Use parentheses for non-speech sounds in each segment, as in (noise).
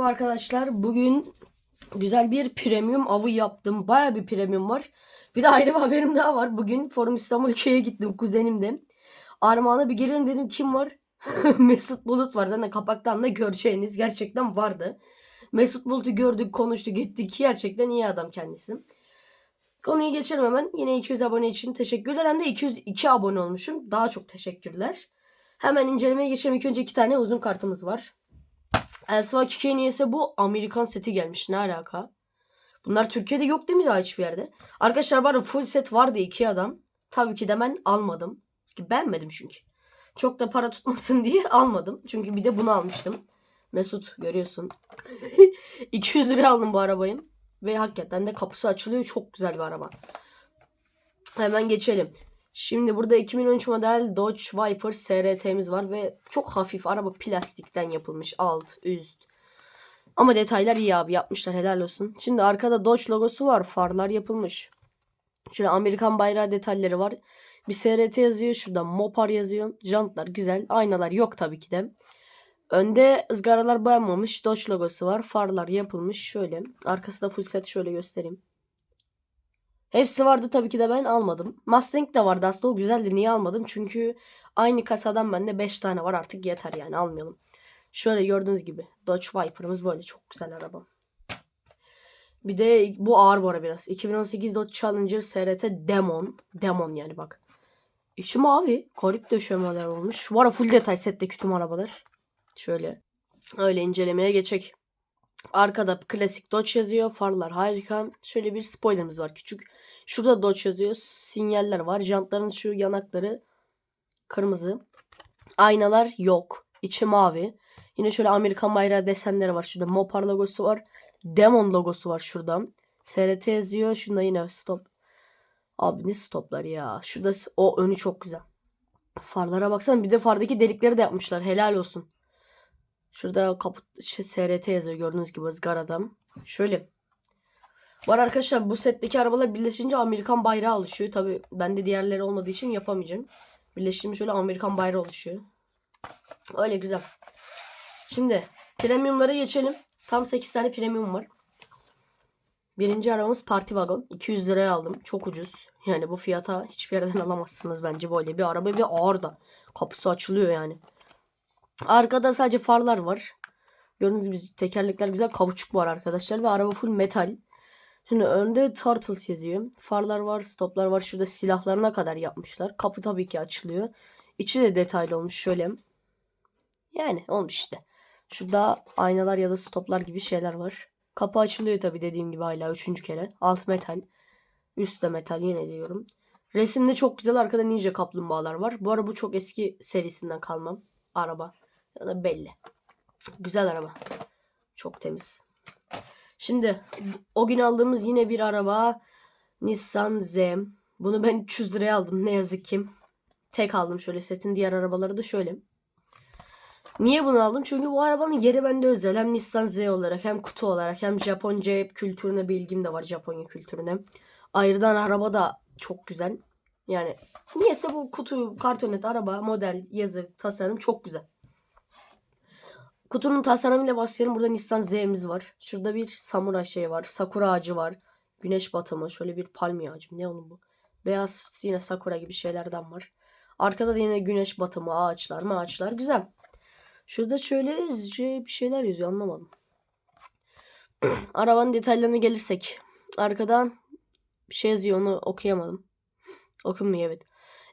Merhaba arkadaşlar. Bugün güzel bir premium avı yaptım. Baya bir premium var. Bir de ayrı bir haberim daha var. Bugün Forum İstanbul köye gittim kuzenimde. Armağan'a bir girelim dedim. Kim var? (laughs) Mesut Bulut var. Zaten kapaktan da göreceğiniz gerçekten vardı. Mesut Bulut'u gördük, konuştuk, gittik. Gerçekten iyi adam kendisi. Konuyu geçelim hemen. Yine 200 abone için teşekkürler. Hem de 202 abone olmuşum. Daha çok teşekkürler. Hemen incelemeye geçelim. İlk önce iki tane uzun kartımız var. Elsa Kike niyeyse bu Amerikan seti gelmiş. Ne alaka? Bunlar Türkiye'de yok değil mi daha hiçbir yerde? Arkadaşlar bana full set vardı iki adam. Tabii ki de ben almadım. Beğenmedim çünkü. Çok da para tutmasın (laughs) diye almadım. Çünkü bir de bunu almıştım. Mesut görüyorsun. (laughs) 200 liraya aldım bu arabayı. Ve hakikaten de kapısı açılıyor. Çok güzel bir araba. Hemen geçelim. Şimdi burada 2013 model Dodge Viper SRT'miz var ve çok hafif araba plastikten yapılmış alt üst. Ama detaylar iyi abi yapmışlar helal olsun. Şimdi arkada Dodge logosu var farlar yapılmış. Şöyle Amerikan bayrağı detayları var. Bir SRT yazıyor şurada Mopar yazıyor. Jantlar güzel aynalar yok tabii ki de. Önde ızgaralar boyanmamış Dodge logosu var. Farlar yapılmış şöyle. Arkası da full set şöyle göstereyim. Hepsi vardı tabii ki de ben almadım. Mustang de vardı aslında o güzeldi. Niye almadım? Çünkü aynı kasadan bende 5 tane var artık yeter yani almayalım. Şöyle gördüğünüz gibi Dodge Viper'ımız böyle çok güzel araba. Bir de bu ağır bu ara biraz. 2018 Dodge Challenger SRT Demon. Demon yani bak. İçi mavi. Garip döşemeler olmuş. Var full detay setteki tüm arabalar. Şöyle. Öyle incelemeye geçecek. Arkada klasik Dodge yazıyor. Farlar harika. Şöyle bir spoilerımız var küçük. Şurada Dodge yazıyor. Sinyaller var. Jantların şu yanakları kırmızı. Aynalar yok. İçi mavi. Yine şöyle Amerikan bayrağı desenleri var. Şurada Mopar logosu var. Demon logosu var şurada. SRT yazıyor. Şunda yine stop. Abi ne stoplar ya. Şurada o önü çok güzel. Farlara baksana. Bir de fardaki delikleri de yapmışlar. Helal olsun. Şurada kaput şey, SRT yazıyor gördüğünüz gibi ızgaradan. Şöyle. Var arkadaşlar bu setteki arabalar birleşince Amerikan bayrağı oluşuyor. Tabi bende diğerleri olmadığı için yapamayacağım. Birleştiğinde şöyle Amerikan bayrağı oluşuyor. Öyle güzel. Şimdi premiumlara geçelim. Tam 8 tane premium var. Birinci arabamız Parti Wagon. 200 liraya aldım. Çok ucuz. Yani bu fiyata hiçbir yerden (laughs) alamazsınız bence böyle bir araba ve ağır da. Kapısı açılıyor yani. Arkada sadece farlar var. Gördüğünüz gibi tekerlekler güzel kavuçuk var arkadaşlar ve araba full metal. Şimdi önde Turtles yazıyor. Farlar var, stoplar var. Şurada silahlarına kadar yapmışlar. Kapı tabii ki açılıyor. İçi de detaylı olmuş şöyle. Yani olmuş işte. Şurada aynalar ya da stoplar gibi şeyler var. Kapı açılıyor tabii dediğim gibi hala üçüncü kere. Alt metal. Üst de metal yine diyorum. Resimde çok güzel arkada ninja kaplumbağalar var. Bu araba çok eski serisinden kalmam. Araba. Ya da belli. Güzel araba. Çok temiz. Şimdi o gün aldığımız yine bir araba. Nissan Z. Bunu ben 300 liraya aldım ne yazık ki. Tek aldım şöyle setin diğer arabaları da şöyle. Niye bunu aldım? Çünkü bu arabanın yeri bende özel. Hem Nissan Z olarak hem kutu olarak hem Japonca kültürüne bir ilgim de var Japonya kültürüne. Ayrıdan araba da çok güzel. Yani niyeyse bu kutu, kartonet, araba, model, yazı, tasarım çok güzel. Kutunun tasarımıyla başlayalım. Burada Nissan Z'miz var. Şurada bir samuray şey var. Sakura ağacı var. Güneş batımı. Şöyle bir palmiye ağacı. Ne onun bu? Beyaz yine sakura gibi şeylerden var. Arkada da yine güneş batımı, ağaçlar, ağaçlar. Güzel. Şurada şöyle şey, bir şeyler yazıyor anlamadım. (clears throat) Arabanın detaylarına gelirsek. Arkadan bir şey yazıyor onu okuyamadım. Okunmuyor evet.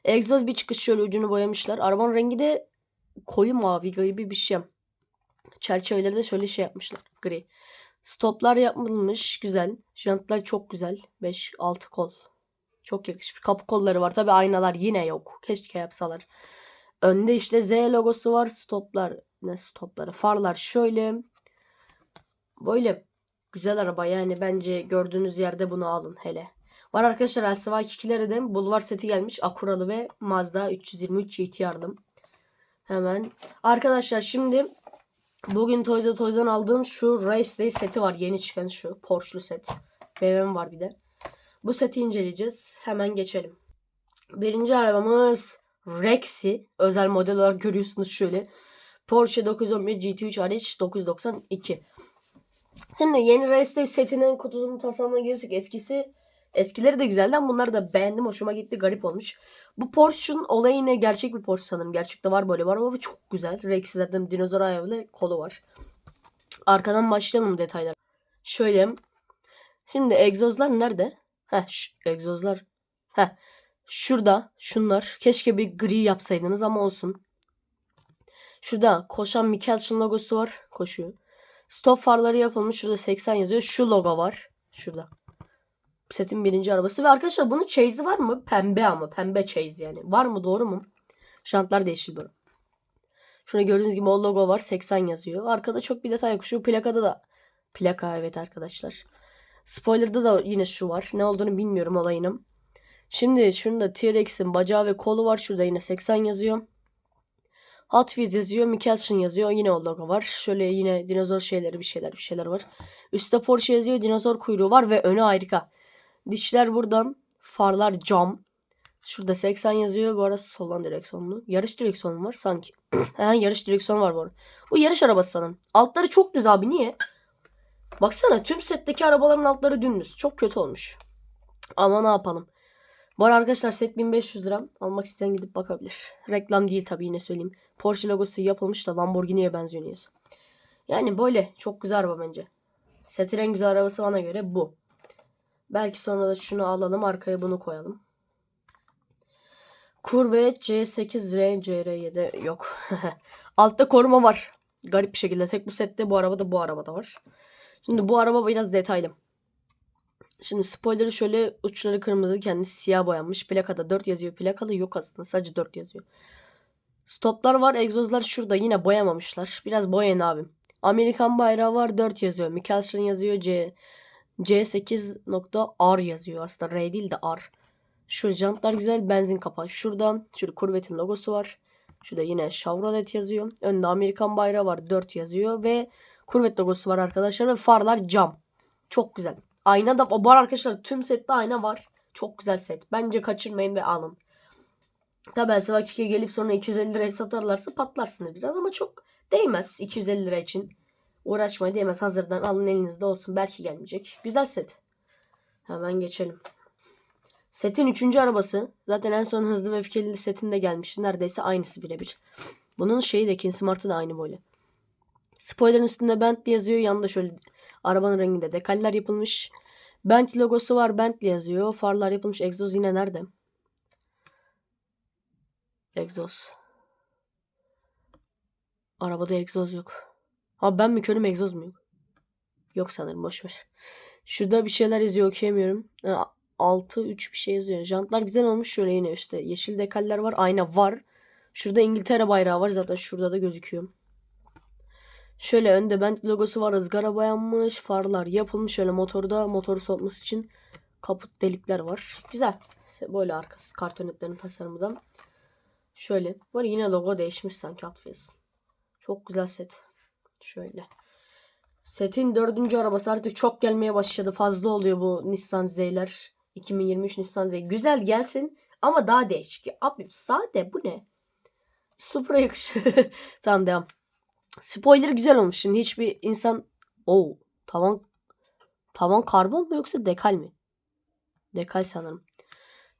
Egzoz bir çıkış şöyle ucunu boyamışlar. Arabanın rengi de koyu mavi gibi bir şey. Çerçeveleri de şöyle şey yapmışlar. Gri. Stoplar yapılmış. Güzel. Jantlar çok güzel. 5-6 kol. Çok yakışmış. Kapı kolları var. Tabi aynalar yine yok. Keşke yapsalar. Önde işte Z logosu var. Stoplar. Ne stopları? Farlar şöyle. Böyle. Güzel araba yani. Bence gördüğünüz yerde bunu alın hele. Var arkadaşlar 2'lere de Bulvar seti gelmiş. Akuralı ve Mazda 323 GT yardım. Hemen. Arkadaşlar şimdi Bugün Toys R Us'dan aldığım şu Race Day seti var. Yeni çıkan şu Porsche'lu set. BMW var bir de. Bu seti inceleyeceğiz. Hemen geçelim. Birinci arabamız Rexy. Özel model olarak görüyorsunuz şöyle. Porsche 911 GT3 RS 992. Şimdi yeni Race Day setinin kutusunun tasarımına gelirsek eskisi eskileri de güzeldi ama bunları da beğendim. Hoşuma gitti. Garip olmuş. Bu Porsche'un olayı yine gerçek bir Porsche sanırım. Gerçekte var böyle var ama çok güzel. Rex zaten dinozor ayağıyla kolu var. Arkadan başlayalım detaylar. Şöyle. Şimdi egzozlar nerede? Heh egzozlar. Heh. Şurada şunlar. Keşke bir gri yapsaydınız ama olsun. Şurada koşan Mikkelsen logosu var. Koşuyor. Stop farları yapılmış. Şurada 80 yazıyor. Şu logo var. Şurada. Setin birinci arabası. Ve arkadaşlar bunun chase'i var mı? Pembe ama. Pembe chase yani. Var mı? Doğru mu? Şantlar değişti böyle. Şurada gördüğünüz gibi o logo var. 80 yazıyor. Arkada çok bir detay yok. Şu plakada da. Plaka evet arkadaşlar. Spoiler'da da yine şu var. Ne olduğunu bilmiyorum olayının. Şimdi şunda T-Rex'in bacağı ve kolu var. Şurada yine 80 yazıyor. Hot Wheels yazıyor. Mikkelsen yazıyor. Yine o logo var. Şöyle yine dinozor şeyleri bir şeyler bir şeyler var. Üstte Porsche yazıyor. Dinozor kuyruğu var ve önü harika. Dişler buradan. Farlar cam. Şurada 80 yazıyor. Bu arada soldan direksiyonlu. Yarış direksiyonu var sanki. (clears throat) ha, yarış direksiyonu var bu arada. Bu yarış arabası sanırım. Altları çok düz abi. Niye? Baksana tüm setteki arabaların altları dümdüz. Çok kötü olmuş. Ama ne yapalım. Bu arada arkadaşlar set 1500 lira. Almak isteyen gidip bakabilir. Reklam değil tabii yine söyleyeyim. Porsche logosu yapılmış da Lamborghini'ye benziyor niyeyse. Yani böyle çok güzel araba bence. Setin en güzel arabası bana göre bu. Belki sonra da şunu alalım arkaya bunu koyalım. Corvette C8R CR7 yok. (laughs) Altta koruma var. Garip bir şekilde. Tek bu sette bu arabada bu arabada var. Şimdi bu araba biraz detaylı. Şimdi spoiler'ı şöyle uçları kırmızı kendisi siyah boyanmış. Plakada 4 yazıyor. Plakalı yok aslında. Sadece 4 yazıyor. Stoplar var. Egzozlar şurada. Yine boyamamışlar. Biraz boyayın abi. Amerikan bayrağı var. 4 yazıyor. Mikkelsen yazıyor. C C8.R yazıyor. Aslında R değil de R. Şu jantlar güzel. Benzin kapağı. Şuradan. Şurada Corvette'in logosu var. Şurada yine Chevrolet yazıyor. Önde Amerikan bayrağı var. 4 yazıyor. Ve Corvette logosu var arkadaşlar. Ve farlar cam. Çok güzel. Ayna da var arkadaşlar. Tüm sette ayna var. Çok güzel set. Bence kaçırmayın ve alın. Tabi Elsevakik'e gelip sonra 250 liraya satarlarsa patlarsınız biraz ama çok değmez 250 lira için. Uğraşmaya değmez. Hazırdan alın elinizde olsun. Belki gelmeyecek. Güzel set. Hemen geçelim. Setin 3. arabası. Zaten en son hızlı ve öfkeli setinde gelmişti. Neredeyse aynısı birebir. Bunun şeyi de King da aynı böyle. Spoiler'ın üstünde Bentley yazıyor. Yanında şöyle arabanın renginde dekaller yapılmış. Bentley logosu var. Bentley yazıyor. Farlar yapılmış. Egzoz yine nerede? Egzoz. Arabada egzoz yok. Ha ben mi körüm egzoz mu yok? Sanırım boş ver. Şurada bir şeyler yazıyor okuyamıyorum. 6 3 bir şey yazıyor. Jantlar güzel olmuş şöyle yine işte yeşil dekaller var. Ayna var. Şurada İngiltere bayrağı var zaten şurada da gözüküyor. Şöyle önde Bentley logosu var. ızgara boyanmış. Farlar yapılmış. Şöyle motorda motoru soğutması için kaput delikler var. Güzel. Böyle arkası kartonetlerin tasarımı da. Şöyle. Var yine logo değişmiş sanki Wheels'ın. Çok güzel set. Şöyle. Setin dördüncü arabası artık çok gelmeye başladı. Fazla oluyor bu Nissan Z'ler. 2023 Nissan Z. Güzel gelsin ama daha değişik. Abi sade bu ne? Supra yakışıyor. (laughs) tamam devam. Spoiler güzel olmuş. Şimdi hiçbir insan o tavan tavan karbon mu yoksa dekal mi? Dekal sanırım.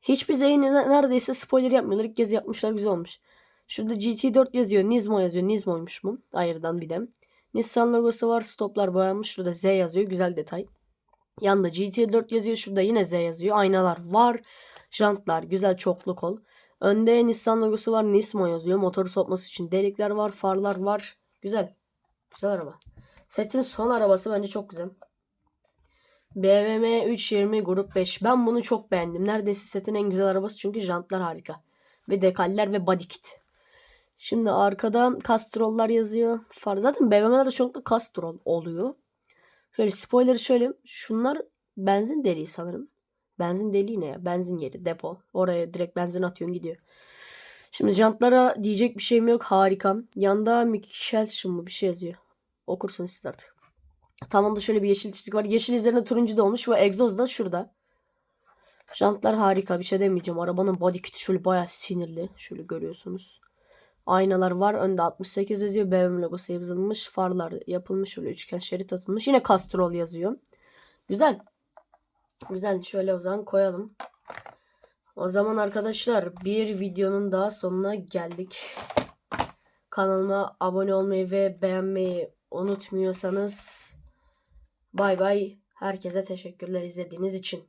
Hiçbir Z'yi neredeyse spoiler yapmıyorlar. İlk kez yapmışlar güzel olmuş. Şurada GT4 yazıyor. Nismo yazıyor. Nismo'ymuş mu? Ayrıdan bir de. Nissan logosu var. Stoplar boyanmış. Şurada Z yazıyor. Güzel detay. Yanında GT4 yazıyor. Şurada yine Z yazıyor. Aynalar var. Jantlar güzel çoklu kol. Önde Nissan logosu var. Nismo yazıyor. Motoru sokması için delikler var. Farlar var. Güzel. Güzel araba. Setin son arabası bence çok güzel. BMW 320 Grup 5. Ben bunu çok beğendim. Neredeyse setin en güzel arabası çünkü jantlar harika. Ve dekaller ve body kit. Şimdi arkada Castrol'lar yazıyor. Zaten BMW'lerde çoğunlukla Castrol oluyor. Şöyle spoiler'ı şöyle. Şunlar benzin deliği sanırım. Benzin deliği ne ya? Benzin yeri, depo. Oraya direkt benzin atıyorsun gidiyor. Şimdi jantlara diyecek bir şeyim yok. Harika. Yanda Michelson mı bir şey yazıyor. Okursunuz siz artık. Tamamda şöyle bir yeşil çizik var. Yeşil üzerine turuncu da olmuş ve egzoz da şurada. Jantlar harika. Bir şey demeyeceğim. Arabanın body kiti şöyle baya sinirli. Şöyle görüyorsunuz. Aynalar var. Önde 68 yazıyor. BMW logosu yazılmış. Farlar yapılmış. Şöyle üçgen şerit atılmış. Yine Castrol yazıyor. Güzel. Güzel. Şöyle o zaman koyalım. O zaman arkadaşlar bir videonun daha sonuna geldik. Kanalıma abone olmayı ve beğenmeyi unutmuyorsanız bay bay. Herkese teşekkürler izlediğiniz için.